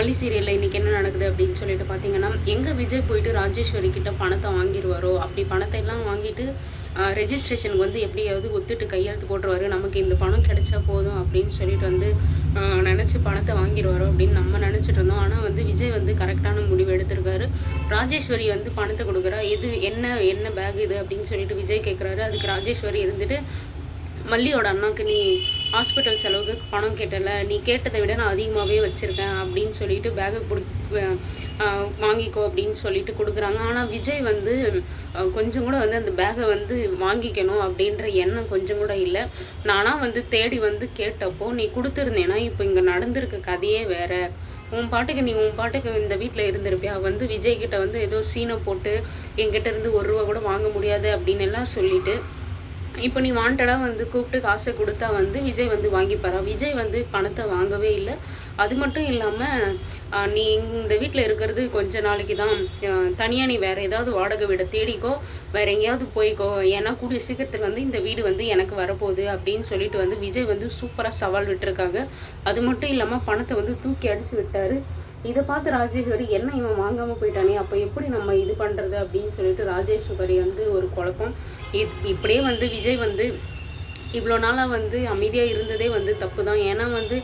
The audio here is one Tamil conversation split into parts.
மல்லி சீரியலில் இன்றைக்கி என்ன நடக்குது அப்படின்னு சொல்லிட்டு பார்த்தீங்கன்னா எங்கே விஜய் போயிட்டு ராஜேஸ்வரி கிட்ட பணத்தை வாங்கிடுவாரோ அப்படி பணத்தை எல்லாம் வாங்கிட்டு ரெஜிஸ்ட்ரேஷனுக்கு வந்து எப்படியாவது ஒத்துட்டு கையெழுத்து போட்டுருவாரு. நமக்கு இந்த பணம் கிடைச்சா போதும் அப்படின்னு சொல்லிட்டு வந்து நினச்சி பணத்தை வாங்கிடுவாரோ அப்படின்னு நம்ம நினச்சிட்டு இருந்தோம். ஆனால் வந்து விஜய் வந்து கரெக்டான முடிவு எடுத்திருக்காரு. ராஜேஸ்வரி வந்து பணத்தை கொடுக்குறா. இது என்ன என்ன பேக் இது அப்படின்னு சொல்லிட்டு விஜய் கேட்குறாரு அதுக்கு ராஜேஸ்வரி இருந்துட்டு மல்லியோட அண்ணாக்கு நீ ஹாஸ்பிட்டல் செலவுக்கு பணம் கேட்டல நீ கேட்டதை விட நான் அதிகமாகவே வச்சுருக்கேன் அப்படின்னு சொல்லிட்டு பேகை கொடு வாங்கிக்கோ அப்படின்னு சொல்லிட்டு கொடுக்குறாங்க. ஆனால் விஜய் வந்து கொஞ்சம் கூட வந்து அந்த பேகை வந்து வாங்கிக்கணும் அப்படின்ற எண்ணம் கொஞ்சம் கூட இல்லை. நானாக வந்து தேடி வந்து கேட்டப்போ நீ கொடுத்துருந்தேன்னா இப்போ இங்கே நடந்திருக்க கதையே வேற. உன் பாட்டுக்கு நீ உன் பாட்டுக்கு இந்த வீட்டில் இருந்திருப்பியா? வந்து விஜய்கிட்ட வந்து ஏதோ சீனை போட்டு என்கிட்ட இருந்து ஒரு ரூபா கூட வாங்க முடியாது அப்படின்னு எல்லாம் சொல்லிட்டு இப்போ நீ வாண்டடாக வந்து கூப்பிட்டு காசை கொடுத்தா வந்து விஜய் வந்து வாங்கிப்பாரா? விஜய் வந்து பணத்தை வாங்கவே இல்லை. அது மட்டும் இல்லாமல் நீ இந்த வீட்டில் இருக்கிறது கொஞ்ச நாளைக்கு தான். தனியாக நீ வேறு ஏதாவது வாடகை வீடை தேடிக்கோ வேறு எங்கேயாவது போய்க்கோ. ஏன்னா கூடிய சீக்கிரத்தில் வந்து இந்த வீடு வந்து எனக்கு வரப்போகுது அப்படின்னு சொல்லிட்டு வந்து விஜய் வந்து சூப்பராக சவால் விட்டுருக்காங்க. அது மட்டும் இல்லாமல் பணத்தை வந்து தூக்கி அடிச்சு விட்டார். இதை பார்த்து ராஜேஸ்வரி என்ன இவன் வாங்காமல் போயிட்டானே? அப்போ எப்படி நம்ம இது பண்ணுறது அப்படின்னு சொல்லிட்டு ராஜேஸ்வரி வந்து ஒரு குழப்பம். இப் இப்படியே வந்து விஜய் வந்து இவ்வளோ நாளாக வந்து அமைதியாக இருந்ததே வந்து தப்பு தான் ஏன்னா வந்து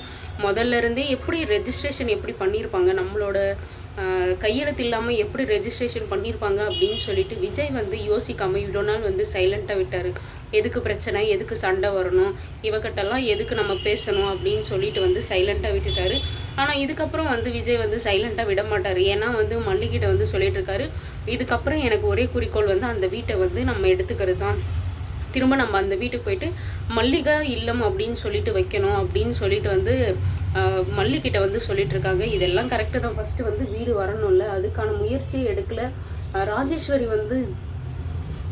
முதல்ல இருந்தே எப்படி ரெஜிஸ்ட்ரேஷன் எப்படி பண்ணியிருப்பாங்க நம்மளோட கையெழுத்து இல்லாமல் எப்படி ரெஜிஸ்ட்ரேஷன் பண்ணியிருப்பாங்க அப்படின்னு சொல்லிட்டு விஜய் வந்து யோசிக்காமல் இவ்வளோ நாள் வந்து சைலண்ட்டாக விட்டார். எதுக்கு பிரச்சனை? எதுக்கு சண்டை வரணும்? இவகிட்டலாம் எதுக்கு நம்ம பேசணும்? அப்படின்னு சொல்லிட்டு வந்து சைலண்ட்டாக விட்டுட்டாரு. ஆனால் இதுக்கப்புறம் வந்து விஜய் வந்து சைலண்ட்டாக விட மாட்டார். ஏன்னா வந்து மல்லிகிட்ட வந்து சொல்லிட்டு இருக்காரு இதுக்கப்புறம் எனக்கு ஒரே குறிக்கோள் வந்து அந்த வீட்டை வந்து நம்ம எடுத்துக்கிறது தான் திரும்ப நம்ம அந்த வீட்டுக்கு போயிட்டு மல்லிகை இல்லம் அப்படின்னு சொல்லிட்டு வைக்கணும் அப்படின்னு சொல்லிட்டு வந்து மல்லிகிட்ட வந்து சொல்லிட்டு இருக்காங்க இதெல்லாம் கரெக்டு தான். ஃபஸ்ட்டு வந்து வீடு வரணும்ல. அதுக்கான முயற்சியை எடுக்கல. ராஜேஸ்வரி வந்து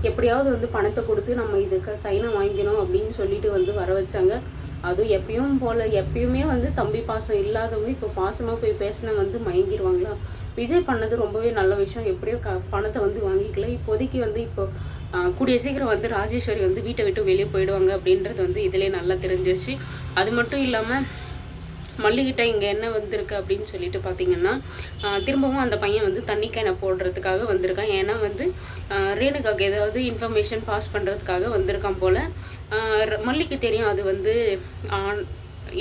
எப்படியாவது வந்து பணத்தை கொடுத்து நம்ம இதுக்கு சைனை வாங்கிக்கணும் அப்படின்னு சொல்லிட்டு வந்து வர வச்சாங்க. அதுவும் எப்பயும் போல் எப்பயுமே வந்து தம்பி பாசம் இல்லாதவங்க இப்போ பாசமாக போய் பேசினா வந்து மயங்கிடுவாங்களா விஜய் பண்ணது ரொம்பவே நல்ல விஷயம். எப்படியோ க பணத்தை வந்து வாங்கிக்கல. இப்போதைக்கு வந்து இப்போ கூடிய சீக்கிரம் வந்து ராஜேஸ்வரி வந்து வீட்டை விட்டு வெளியே போயிடுவாங்க அப்படின்றது வந்து இதிலே நல்லா தெரிஞ்சிருச்சு. அது மட்டும் இல்லாமல் மல்லிகிட்ட இங்கே என்ன வந்திருக்கு அப்படின்னு சொல்லிட்டு பார்த்தீங்கன்னா திரும்பவும் அந்த பையன் வந்து தண்ணி கேனை போடுறதுக்காக வந்திருக்கான். ஏன்னா வந்து ஆஹ் ரேணுகாக்கு ஏதாவது இன்ஃபர்மேஷன் பாஸ் பண்ணுறதுக்காக வந்திருக்கான் போல். மல்லிக்கு தெரியும் அது வந்து ஆண்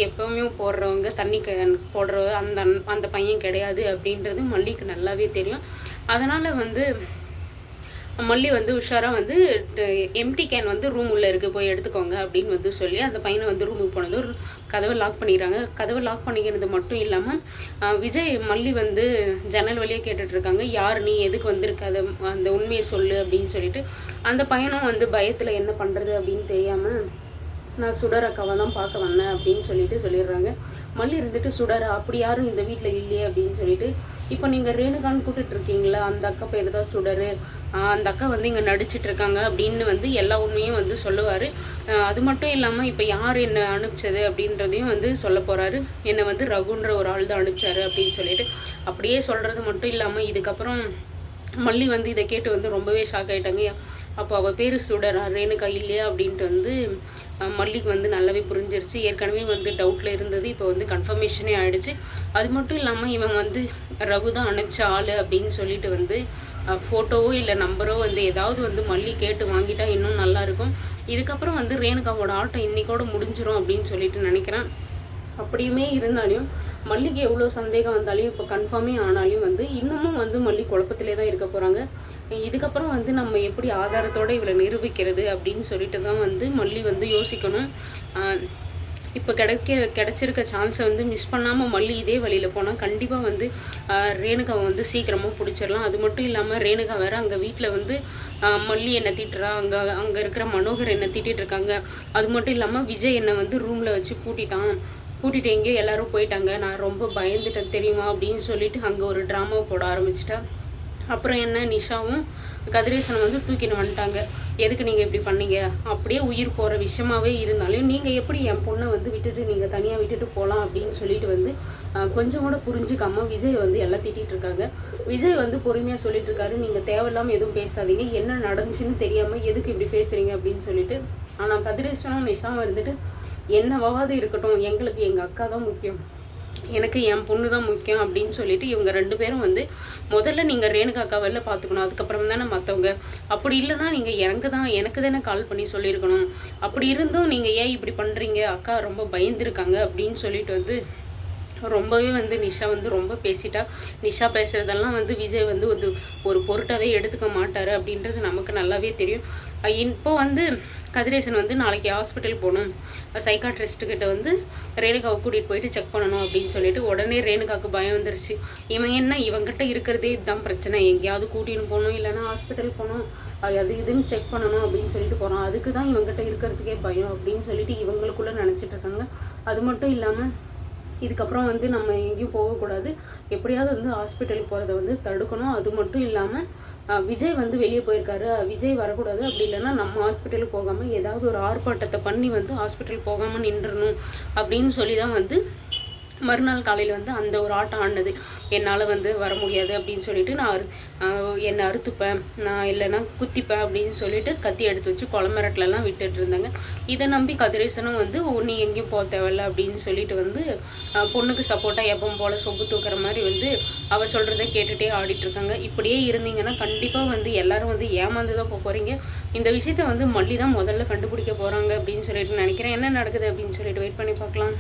எப்பவுமே போடுறவங்க தண்ணி கேன் போடுற அந்த அந்த பையன் கிடையாது அப்படின்றது மல்லிக்கு நல்லாவே தெரியும். அதனால் வந்து மல்லி வந்து உஷாராக வந்து எம்டி கேன் வந்து ரூம் உள்ளே இருக்குது போய் எடுத்துக்கோங்க அப்படின்னு வந்து சொல்லி அந்த பையனை வந்து ரூமுக்கு போனது ஒரு கதவை லாக் பண்ணிடுறாங்க. கதவை லாக் பண்ணிக்கிறது மட்டும் இல்லாமல் விஜய் மல்லி வந்து ஜன்னல் வழியாக கேட்டுட்ருக்காங்க யார் நீ எதுக்கு வந்திருக்க? அதை அந்த உண்மையை சொல்லு அப்படின்னு சொல்லிட்டு அந்த பையனும் வந்து பயத்தில் என்ன பண்ணுறது அப்படின்னு தெரியாமல் நான் சுடர் அக்காவை தான் பார்க்க வந்தேன் அப்படின்னு சொல்லிட்டு சொல்லிடுறாங்க. மல்லி இருந்துட்டு சுடர்? அப்படி யாரும் இந்த வீட்டில் இல்லையே? அப்படின்னு சொல்லிட்டு இப்போ நீங்கள் ரேணுகான்னு கூப்பிட்டு இருக்கீங்களா? அந்த அக்கா பேர் தான் சுடர். அந்த அக்கா வந்து இங்கே நடிச்சிட்டு இருக்காங்க. அப்படின்னு வந்து எல்லா உண்மையும் வந்து சொல்லுவார். அது மட்டும் இல்லாமல் இப்போ யார் என்னை அனுப்பிச்சது அப்படின்றதையும் வந்து சொல்ல போகிறாரு என்னை வந்து ரகுன்ற ஒரு ஆள் தான் அனுப்பிச்சாரு அப்படின்னு சொல்லிட்டு அப்படியே சொல்கிறது மட்டும் இல்லாமல் இதுக்கப்புறம் மல்லி வந்து இதை கேட்டு வந்து ரொம்பவே ஷாக் ஆயிட்டாங்க. அப்போ அவள் பேர் சுடரா? ரேணுகா இல்லையா? அப்படின்ட்டு வந்து மல்லிக்கு வந்து நல்லாவே புரிஞ்சிருச்சு. ஏற்கனவே வந்து டவுட்டில் இருந்தது. இப்போ வந்து கன்ஃபர்மேஷனே ஆகிடுச்சு அது மட்டும் இல்லாமல் இவன் வந்து ரகு தான் அனுப்பிச்ச ஆள் அப்படின்னு சொல்லிட்டு வந்து ஃபோட்டோவோ இல்லை நம்பரோ வந்து ஏதாவது வந்து மல்லி கேட்டு வாங்கிட்டா இன்னும் நல்லாயிருக்கும் இதுக்கப்புறம் வந்து ரேணுகாவோட ஆட்டம் இன்னைக்கோட முடிஞ்சிடும் அப்படின்னு சொல்லிட்டு நினைக்கிறேன். அப்படியுமே இருந்தாலும் மல்லிக்கு எவ்வளோ சந்தேகம் வந்தாலும் இப்போ கன்ஃபார்மே ஆனாலும் வந்து இன்னமும் வந்து மல்லி குழப்பத்திலே தான் இருக்க போகிறாங்க இதுக்கப்புறம் வந்து நம்ம எப்படி ஆதாரத்தோட இவளை நிரூபிக்கிறது அப்படின்னு சொல்லிட்டு தான் வந்து மல்லி வந்து யோசிக்கணும். இப்போ கிடைக்க கிடைச்சிருக்க சான்ஸை வந்து மிஸ் பண்ணாமல் மல்லி இதே வழியில் போனால் கண்டிப்பாக வந்து ரேணுகாவை வந்து சீக்கிரமாக பிடிச்சிடலாம். அது மட்டும் இல்லாமல் ரேணுகா வேறு அங்கே வீட்டில் வந்து மல்லி என்னை திட்டுறா அங்கே அங்கே இருக்கிற மனோகர் என்னை திட்டிகிட்டு இருக்காங்க. அது மட்டும் இல்லாமல் விஜய் என்னை வந்து ரூமில் வச்சு பூட்டிட்டான் கூட்டிகிட்டு எங்கேயோ எல்லோரும் போயிட்டாங்க. நான் ரொம்ப பயந்துட்டேன் தெரியுமா அப்படின்னு சொல்லிட்டு அங்கே ஒரு ட்ராமா போட ஆரம்பிச்சிட்டா. அப்புறம் என்ன நிஷாவும் கதிரேசனை வந்து தூக்கின்னு வந்துட்டாங்க. எதுக்கு நீங்கள் இப்படி பண்ணீங்க? அப்படியே உயிர் போகிற விஷயமாவே இருந்தாலும் நீங்கள் எப்படி என் பொண்ணை வந்து விட்டுட்டு நீங்கள் தனியாக விட்டுட்டு போகலாம் அப்படின்னு சொல்லிட்டு வந்து கொஞ்சம் கூட புரிஞ்சுக்காமல் விஜய் வந்து எல்லாம் திட்டிகிட்டு இருக்காங்க. விஜய் வந்து பொறுமையாக சொல்லிட்டு இருக்காரு. நீங்கள் தேவையில்லாமல் எதுவும் பேசாதீங்க. என்ன நடந்துச்சுன்னு தெரியாமல் எதுக்கு இப்படி பேசுகிறீங்க அப்படின்னு சொல்லிட்டு ஆனால் கதிரேசனும் நிஷாவும் இருந்துட்டு என்னவாவது இருக்கட்டும் எங்களுக்கு எங்கள் அக்கா தான் முக்கியம். எனக்கு என் பொண்ணு தான் முக்கியம் அப்படின்னு சொல்லிட்டு இவங்க ரெண்டு பேரும் வந்து முதல்ல நீங்கள் ரேணுகாக்கா வெளில பார்த்துக்கணும் அதுக்கப்புறம் தானே மற்றவங்க அப்படி இல்லைன்னா நீங்கள் எனக்கு தான் எனக்கு தானே கால் பண்ணி சொல்லியிருக்கணும். அப்படி இருந்தும் நீங்கள் ஏன் இப்படி பண்ணுறீங்க அக்கா ரொம்ப பயந்துருக்காங்க அப்படின்னு சொல்லிட்டு வந்து ரொம்பவே வந்து நிஷா வந்து ரொம்ப பேசிட்டா. நிஷா பேசுகிறதெல்லாம் வந்து விஜய் வந்து ஒரு ஒரு பொருட்டாவே எடுத்துக்க மாட்டார் அப்படின்றது நமக்கு நல்லாவே தெரியும். இப்போ வந்து கதிரேசன் வந்து நாளைக்கு ஹாஸ்பிட்டல் போகணும். சைக்காட்ரிஸ்ட்டு கிட்ட வந்து ரேணுகாவை கூட்டிகிட்டு போயிட்டு செக் பண்ணணும் அப்படின்னு சொல்லிட்டு உடனே ரேணுகாவுக்கு பயம் வந்துருச்சு. இவன் என்ன? இவங்கிட்ட இருக்கிறதே இதுதான் பிரச்சனை. எங்கேயாவது கூட்டின்னு போகணும் இல்லைன்னா ஹாஸ்பிட்டல் போகணும். அது அது இதுன்னு செக் பண்ணணும் அப்படின்னு சொல்லிட்டு போகிறான் அதுக்கு தான் இவங்கிட்ட இருக்கிறதுக்கே பயம் அப்படின்னு சொல்லிட்டு இவங்களுக்குள்ளே நினச்சிட்டு இருக்காங்க. அது மட்டும் இல்லாமல் இதுக்கப்புறம் வந்து நம்ம எங்கேயும் போகக்கூடாது. எப்படியாவது வந்து ஹாஸ்பிட்டலுக்கு போகிறத வந்து தடுக்கணும். அது மட்டும் இல்லாமல் விஜய் வந்து வெளியே போயிருக்காரு. விஜய் வரக்கூடாது அப்படி இல்லைன்னா நம்ம ஹாஸ்பிட்டலுக்கு போகாமல் ஏதாவது ஒரு ஆர்ப்பாட்டத்தை பண்ணி வந்து ஹாஸ்பிட்டல் போகாமல் நின்றணும் அப்படின்னு சொல்லி தான் வந்து மறுநாள் காலையில் வந்து அந்த ஒரு ஆட்டம் ஆடினது. என்னால் வந்து வர முடியாது அப்படின்னு சொல்லிட்டு நான் அறு என்னை அறுத்துப்பேன். நான் இல்லைன்னா குத்திப்பேன் அப்படின்னு சொல்லிட்டு கத்தி எடுத்து வச்சு கொலமரட்லலாம் விட்டுட்டு இருந்தாங்க. இதை நம்பி கதிரேசனும் வந்து நீ எங்கேயும் போக தேவையில்ல அப்படின்னு சொல்லிட்டு வந்து பொண்ணுக்கு சப்போர்ட்டாக எப்பவும் போல் சொப்பு தூக்குற மாதிரி வந்து அவள் சொல்கிறத கேட்டுகிட்டே ஆடிட்டு இருக்காங்க. இப்படியே இருந்தீங்கன்னா கண்டிப்பாக வந்து எல்லாரும் வந்து ஏமாந்து தான் போக போகிறீங்க இந்த விஷயத்த வந்து மல்லி தான் முதல்ல கண்டுபிடிக்க போகிறாங்க அப்படின்னு சொல்லிட்டு நினைக்கிறேன். என்ன நடக்குது அப்படின்னு சொல்லிட்டு வெயிட் பண்ணி பார்க்கலாம்.